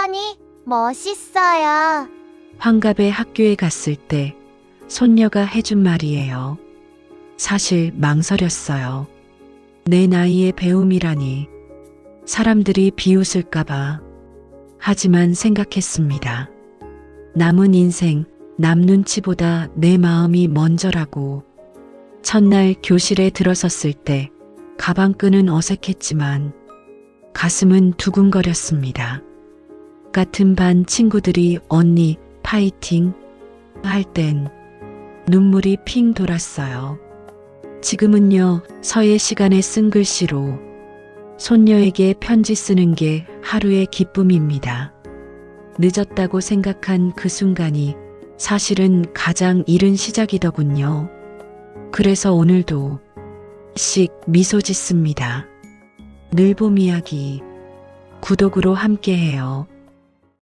할머니, 멋있어요. 환갑에 학교에 갔을 때 손녀가 해준 말이에요. 사실 망설였어요. 내 나이에 배움이라니 사람들이 비웃을까봐. 하지만 생각했습니다. 남은 인생, 남 눈치보다 내 마음이 먼저라고. 첫날 교실에 들어섰을 때 가방끈은 어색했지만 가슴은 두근거렸습니다. 같은 반 친구들이 언니 파이팅 할 땐 눈물이 핑 돌았어요. 지금은요, 서예 시간에 쓴 글씨로 손녀에게 편지 쓰는 게 하루의 기쁨입니다. 늦었다고 생각한 그 순간이 사실은 가장 이른 시작이더군요. 그래서 오늘도 씩 미소 짓습니다. 늘봄 이야기 구독으로 함께해요.